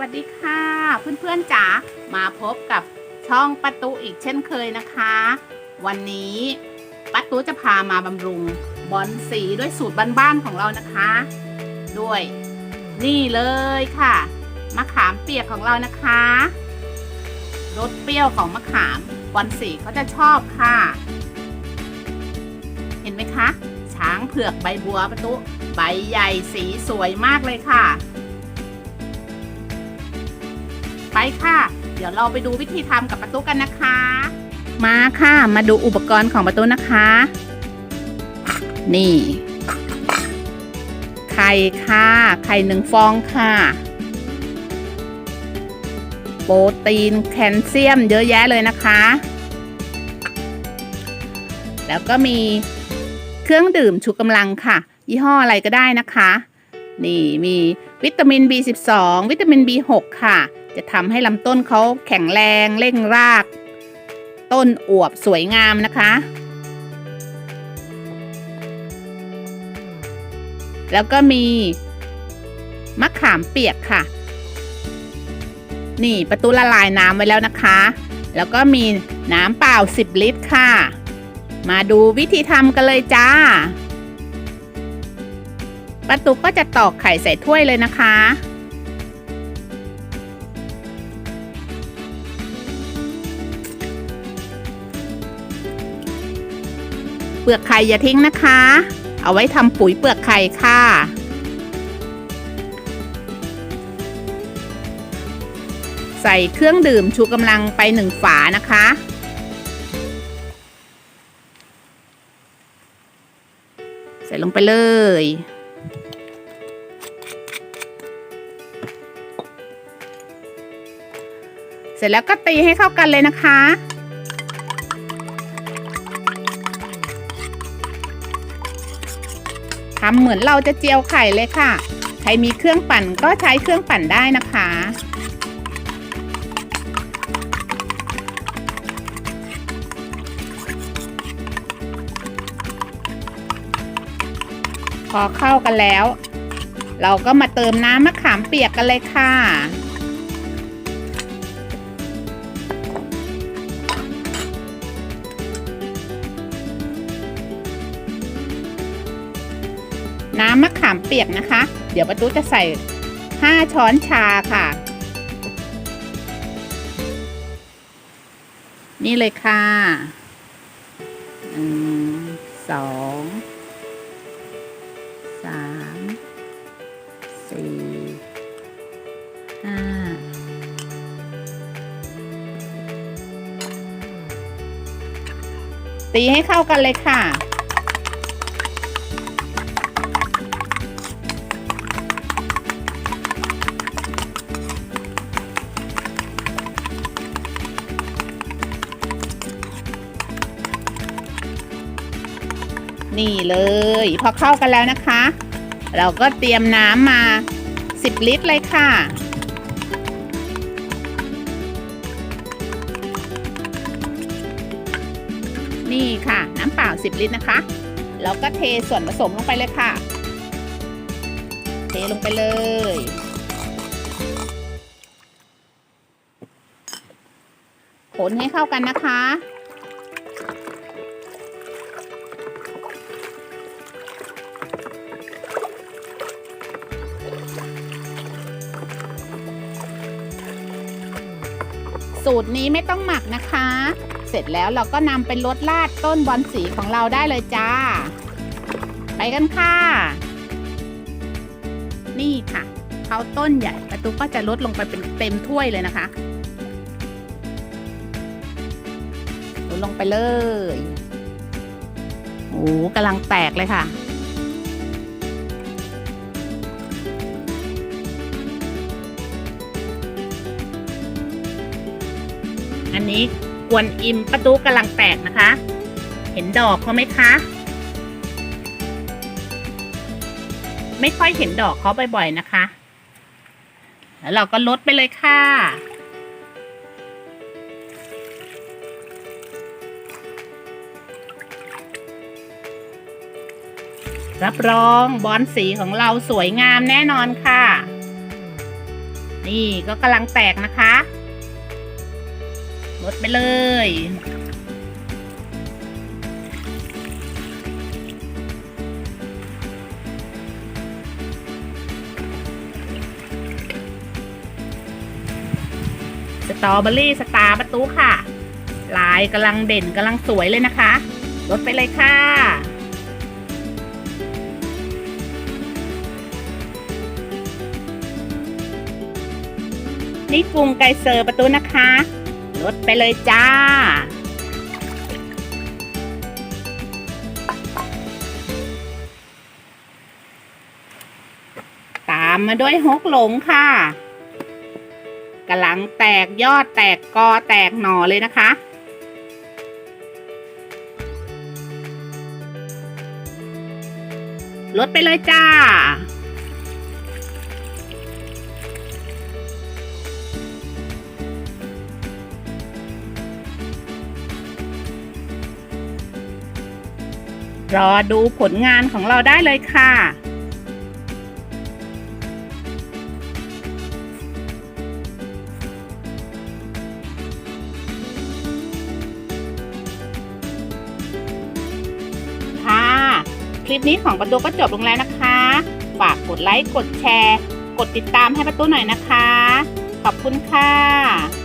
วัสดีค่ะ เพื่อนๆจ๋ามาพบกับช่องประตูอีกเช่นเคยนะคะ วันนี้ป้าตูจะพามาบำรุงบอลสีด้วยสูตรบ้านๆของเรานะคะ ด้วยนี่เลยค่ะมะขามเปียกของเรานะคะรสเปรี้ยวของมะขามบอลสีเขาจะชอบค่ะ เห็นไหมคะ ช้างเผือกใบบัวประตูใบใหญ่สีสวยมากเลยค่ะ ไปค่ะ เดี๋ยวเราไปดูวิธีทำกับประตูกันนะคะ มาค่ะมาดูอุปกรณ์ของประตูนะคะ นี่ไข่ค่ะไข่หนึ่งฟองค่ะ โปรตีนแคลเซียมเยอะแยะเลยนะคะ แล้วก็มีเครื่องดื่มชูกำลังค่ะ ยี่ห้ออะไรก็ได้นะคะ นี่มีวิตามิน B12 วิตามิน B6 ค่ะ จะทำให้ลำต้นเขาแข็งแรงเร่งราก ต้นอวบสวยงามนะคะ แล้วก็มี มะขามเปียกค่ะ นี่ประตูละลายน้ำไว้แล้วนะคะ แล้วก็มีน้ำเปล่า 10 ลิตรค่ะ มาดูวิธีทำกันเลยจ้าประตูก็จะตอกไข่ใส่ถ้วยเลยนะคะ เปลือกไข่อย่าทิ้งนะคะ เอาไว้ทำปุ๋ยเปลือกไข่ค่ะ ใส่เครื่องดื่มชูกำลังไปหนึ่งฝานะคะ ใส่ลงไปเลยเสร็จแล้วก็ตีให้เข้ากันเลยนะคะ ทำเหมือนเราจะเจียวไข่เลยค่ะ ใครมีเครื่องปั่นก็ใช้เครื่องปั่นได้นะคะ พอเข้ากันแล้ว เราก็มาเติมน้ำมะขามเปียกกันเลยค่ะ น้ำมะขามเปียกนะคะ เดี๋ยวประตูจะใส่ 5 ช้อนชาค่ะ นี่เลยค่ะหนึ่งสองสามสี่ห้าตีให้เข้ากันเลยค่ะ นี่เลย พอเข้ากันแล้วนะคะ เราก็เตรียมน้ำมา 10 ลิตรเลยค่ะ นี่ค่ะ น้ำเปล่า 10 ลิตรนะคะ แล้วก็เทส่วนผสมลงไปเลยค่ะ เทลงไปเลยคนให้เข้ากันนะคะ สูตรนี้ไม่ต้องหมักนะคะ เสร็จแล้วเราก็นำไปลดลาดต้นบอนสีของเราได้เลยจ้า ไปกันค่ะ นี่ค่ะเขาต้นใหญ่ประตูก็จะลดลงไปเป็นเต็มถ้วยเลยนะคะลดลงไปเลยโอ้กำลังแตกเลยค่ะ อันนี้กวนอิมประตูกำลังแตกนะคะ เห็นดอกเขาไหมคะ ไม่ค่อยเห็นดอกเขาบ่อยๆนะคะ แล้วเราก็ลดไปเลยค่ะรับรองบอนสีของเราสวยงามแน่นอนค่ะ นี่ก็กำลังแตกนะคะ ลดไปเลย สตรอเบอรี่สตาร์ประตูค่ะ ลายกำลังเด่นกำลังสวยเลยนะคะ ลดไปเลยค่ะนี่กรุงไกเซอร์ประตูนะคะ ลดไปเลยจ้า ตามมาด้วยฮกหลงค่ะกำลังแตกยอดแตกกอแตกหน่อเลยนะคะ ลดไปเลยจ้า รอดูผลงานของเราได้เลยค่ะ ค่ะ คลิปนี้ของประตูก็จบลงแล้วนะคะ ฝากกดไลค์ กดแชร์ กดติดตามให้ประตูหน่อยนะคะ ขอบคุณค่ะ